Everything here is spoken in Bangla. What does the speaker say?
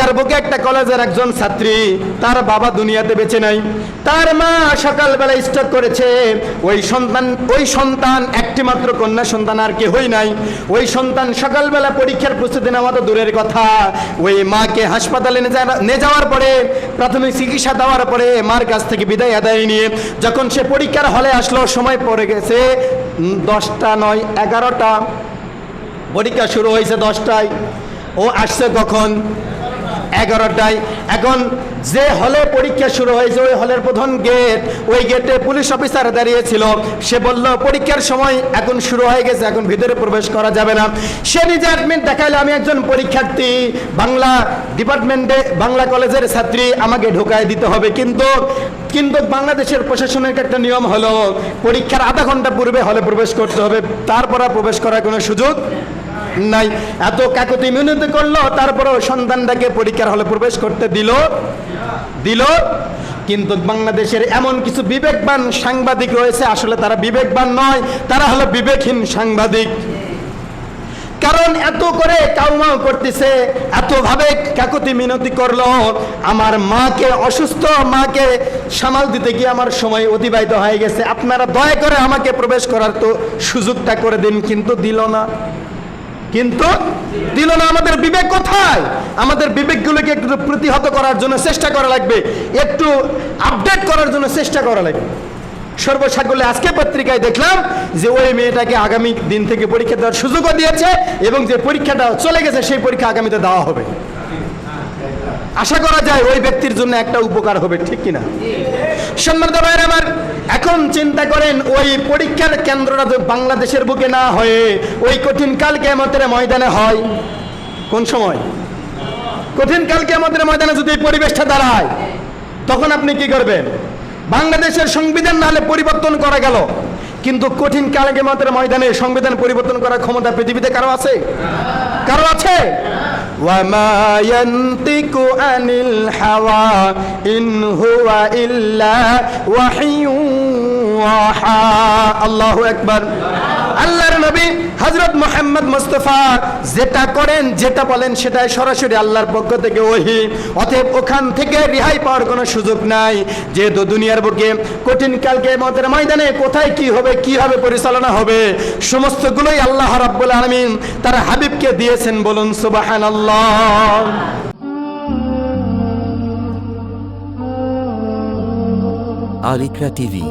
ঢাকার বুকে একটা কলেজের একজন ছাত্রী তার বাবা দুনিয়াতে বেঁচে নাই। তার মা সকালবেলা স্টক করেছে। ওই সন্তান ওই সন্তান একটি মাত্র কন্যা সন্তান আর কে কেহই নাই। ওই সন্তান সকালবেলা পরীক্ষার প্রস্তুতি নেওয়া তো দূরের কথা। ওই মাকে হাসপাতালে নিয়ে যাওয়া- নিয়ে যাওয়ার পরে, প্রাথমিক চিকিৎসা দেওয়ার পরে মার কাছ থেকে বিদায় আদায় নিয়ে যখন সে পরীক্ষার হলে আসলো, সময় পড়ে গেছে দশটা নয়, এগারোটা। পরীক্ষা শুরু হয়েছে দশটায়। ও আসছে কখন? এগারোটায় এখন যে হলে পরীক্ষা শুরু হয়েছে, ওই হলের প্রধান গেট ওই গেটে পুলিশ অফিসার দাঁড়িয়েছিল। সে বলল, পরীক্ষার সময় এখন শুরু হয়ে গেছে, এখন ভিতরে প্রবেশ করা যাবে না। সে নিজে অ্যাডমিট দেখাইলো, আমি একজন পরীক্ষার্থী। বাংলা ডিপার্টমেন্টে বাংলা কলেজের ছাত্রী, আমাকে ঢোকায় দিতে হবে। কিন্তু কিন্তু বাংলাদেশের প্রশাসনের একটা নিয়ম হলো, পরীক্ষার আধা ঘণ্টা পূর্বে হলে প্রবেশ করতে হবে। তারপর প্রবেশ করার কোনো সুযোগ নাই। এত কাকতি মিনতি করল, তারপরেও সন্তানটাকে পরীক্ষার হলে প্রবেশ করতে দিল। দিল। কিন্তু বাংলাদেশের এমন কিছু বিবেকবান সাংবাদিক রয়েছে, আসলে তারা বিবেকবান নয়, তারা হলো বিবেকহীন সাংবাদিক। কারণ এত করে কাউমাও করতেছে, এতভাবে কাকুতি মিনতি করল, আমার মাকে, অসুস্থ মাকে সামাল দিতে গিয়ে আমার সময় অতিবাহিত হয়ে গেছে। আপনারা দয়া করে আমাকে প্রবেশ করার তো সুযোগটা করে দিন, কিন্তু দিল না। কিন্তু দিল না, আমাদের বিবেক কোথায়? আমাদের বিবেকগুলোকে একটু প্রতিহত করার জন্য চেষ্টা করা লাগবে। একটু আপডেট করার জন্য চেষ্টা করা লাগবে। সর্বসাকল্যে আজকে পত্রিকায় দেখলাম যে ওই মেয়েটাকে আগামী দিন থেকে পরীক্ষা দেওয়ার সুযোগও দিয়েছে এবং যে পরীক্ষাটা চলে গেছে, সেই পরীক্ষা আগামীতে দেওয়া হবে। আশা করা যায় ওই ব্যক্তির জন্য একটা উপকার হবে, ঠিক কিনা? সম্মানিত ভাইয়ের এখন চিন্তা করেন, ওই পরীক্ষার কেন্দ্রটা যদি বাংলাদেশের বুকে না হয়ে ওই কঠিন কাল কেমতের ময়দানে হয়। কোন সময়? কঠিন কাল কেমতের ময়দানে যদি এই পরিবেশটা দাঁড়ায়, তখন আপনি কি করবেন? বাংলাদেশের সংবিধান না হলে পরিবর্তন করা গেল, কিন্তু কঠিন কালকে কেমতের ময়দানে সংবিধান পরিবর্তন করার ক্ষমতা পৃথিবীতে কারও আছে? কারও আছে? وما ينطق عن الهوى إن هو إلا وحي يوحى الله أكبر. আল্লাহর নবী হজরত মোহাম্মদ মুস্তফা যেটা করেন, যেটা বলেন সেটাই সরাসরি আল্লাহর পক্ষ থেকে ওহি। অতএব ওখান থেকে রেহাই পাওয়ার কোনো সুযোগ নাই। যেহেতু দুনিয়ার বুকে কঠিন কালকে মতের ময়দানে কোথায় কি হবে কি হবে, পরিচালনা হবে, সমস্তগুলোই আল্লাহ রাব্বুল আলামিন তার হাবিবকে দিয়েছেন বলুন সুবহানাল্লাহ। আরিকরা টিভি